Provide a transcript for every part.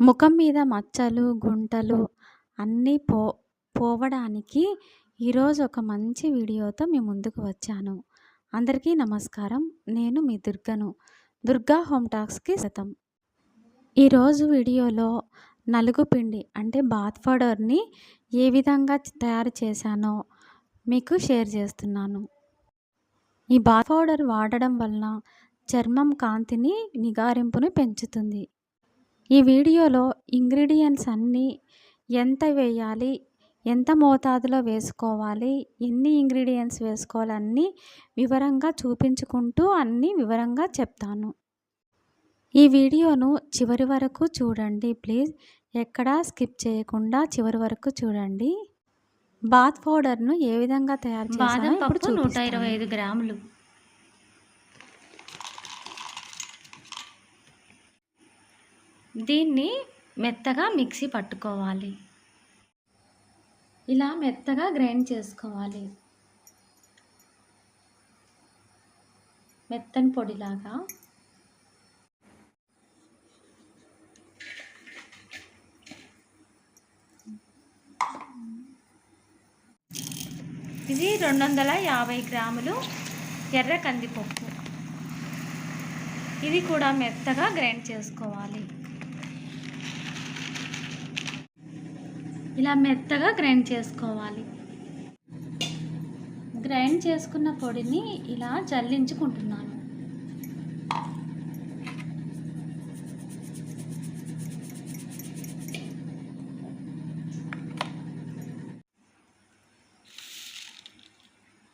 ముఖం మీద మచ్చలు గుంటలు అన్నీ పో పోవడానికి ఈరోజు ఒక మంచి వీడియోతో మీ ముందుకు వచ్చాను. అందరికీ నమస్కారం. నేను మీ దుర్గను. దుర్గా హోమ్ టాక్స్కి శతం ఈరోజు వీడియోలో నలుగు పిండి అంటే బాత్ పౌడర్ని ఏ విధంగా తయారు చేశానో మీకు షేర్ చేస్తున్నాను. ఈ బాత్ పౌడర్ వాడడం వలన చర్మం కాంతిని నిగారింపును పెంచుతుంది. ఈ వీడియోలో ఇంగ్రీడియంట్స్ అన్నీ ఎంత వేయాలి ఎంత మోతాదులో వేసుకోవాలి ఎన్ని ఇంగ్రీడియంట్స్ వేసుకోవాలి అన్నీ వివరంగా చూపించుకుంటూ అన్నీ వివరంగా చెప్తాను. ఈ వీడియోను చివరి వరకు చూడండి ప్లీజ్. ఎక్కడా స్కిప్ చేయకుండా చివరి వరకు చూడండి. బాత్ పౌడర్ను ఏ విధంగా తయారు బాదం చేస్తానో పప్పు నూట. ఇరవై ఐదు గ్రాములు. దీన్ని మెత్తగా మిక్సీ పట్టుకోవాలి. ఇలా మెత్తగా గ్రైండ్ చేసుకోవాలి. మెత్తని పొడిలాగా. ఇది రెండు వందల యాభై గ్రాములు ఎర్ర కందిపప్పు. ఇది కూడా మెత్తగా గ్రైండ్ చేసుకోవాలి. ఇలా మెత్తగా గ్రైండ్ చేసుకోవాలి. గ్రైండ్ చేసుకున్న పొడిని ఇలా జల్లించుకుంటున్నాను.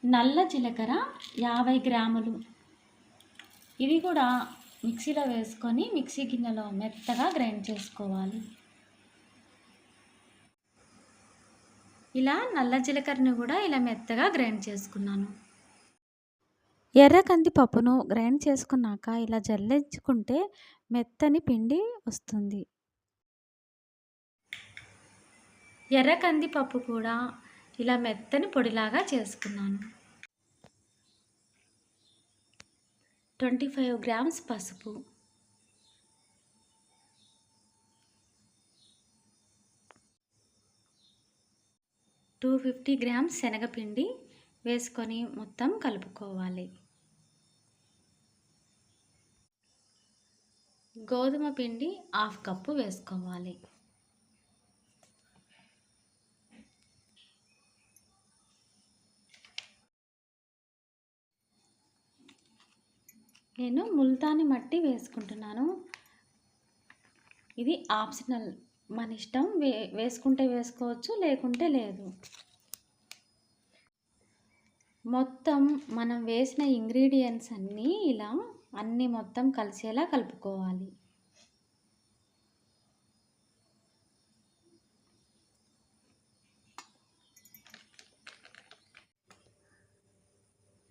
నల్ల జీలకర్ర యాభై గ్రాములు. ఇది కూడా మిక్సీలో వేసుకొని మిక్సీ గిన్నెలో మెత్తగా గ్రైండ్ చేసుకోవాలి. ఇలా నల్ల జీలకర్రని కూడా ఇలా మెత్తగా గ్రైండ్ చేసుకున్నాను. ఎర్ర కందిపప్పును గ్రైండ్ చేసుకున్నాక ఇలా జల్లించుకుంటే మెత్తని పిండి వస్తుంది. ఎర్ర కందిపప్పు కూడా ఇలా మెత్తని పొడిలాగా చేసుకున్నాను. ట్వంటీ ఫైవ్ గ్రామ్స్ పసుపు. టూ ఫిఫ్టీ గ్రామ్స్ శనగపిండి వేసుకొని మొత్తం కలుపుకోవాలి. గోధుమ పిండి హాఫ్ కప్పు వేసుకోవాలి. నేను ముల్తాని మట్టి వేసుకుంటున్నాను. ఇది ఆప్షనల్ మన ఇష్టం వే వేసుకుంటే వేసుకోవచ్చు లేకుంటే లేదు. మొత్తం మనం వేసిన ఇంగ్రీడియంట్స్ అన్నీ ఇలా అన్నీ మొత్తం కలిసేలా కలుపుకోవాలి.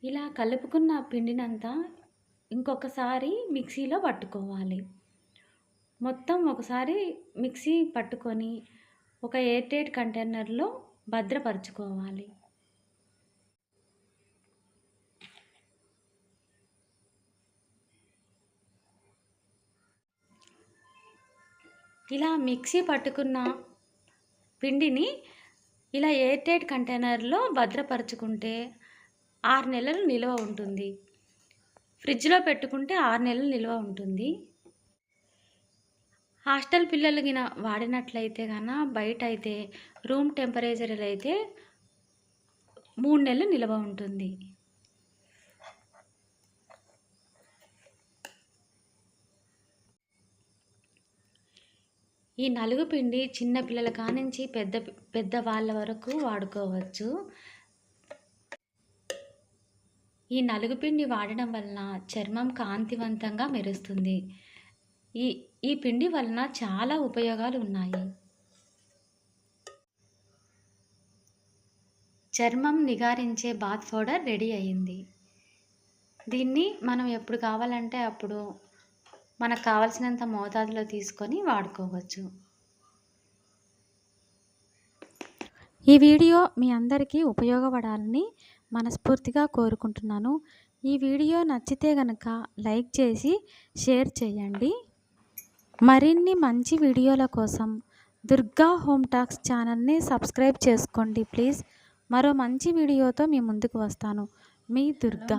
ఇలా కలుపుకున్న పిండినంతా ఇంకొకసారి మిక్సీలో పట్టుకోవాలి. మొత్తం ఒకసారి మిక్సీ పట్టుకొని ఒక ఎయిర్టైట్ కంటైనర్లో భద్రపరచుకోవాలి. ఇలా మిక్సీ పట్టుకున్న పిండిని ఇలా ఎయిర్టైట్ కంటైనర్లో భద్రపరచుకుంటే ఆరు నెలలు నిల్వ ఉంటుంది. ఫ్రిడ్జ్లో పెట్టుకుంటే ఆరు నెలలు నిల్వ ఉంటుంది. హాస్టల్ పిల్లలు గిన వాడినట్లయితే కన బయట అయితే రూమ్ టెంపరేచర్లు అయితే మూడు నెలలు నిల్వ ఉంటుంది. ఈ నలుగు పిండి చిన్న పిల్లల కానించి పెద్ద పెద్ద వాళ్ళ వరకు వాడుకోవచ్చు. ఈ నలుగు పిండి వాడడం వలన చర్మం కాంతివంతంగా మెరుస్తుంది. ఈ ఈ పిండి వలన చాలా ఉపయోగాలు ఉన్నాయి చర్మం నిగారించే బాత్ పౌడర్ రెడీ అయ్యింది దీన్ని మనం ఎప్పుడు కావాలంటే అప్పుడు మనకు కావలసినంత మోతాదులో తీసుకొని వాడుకోవచ్చు. ఈ వీడియో మీ అందరికీ ఉపయోగపడాలని మనస్ఫూర్తిగా కోరుకుంటున్నాను. ఈ వీడియో నచ్చితే గనక లైక్ చేసి షేర్ చేయండి. మరిన్ని మంచి వీడియోల కోసం దుర్గా హోమ్ టాక్స్ ఛానల్ని సబ్స్క్రైబ్ చేసుకోండి ప్లీజ్. మరో మంచి వీడియోతో మీ ముందుకు వస్తాను. మీ దుర్గా.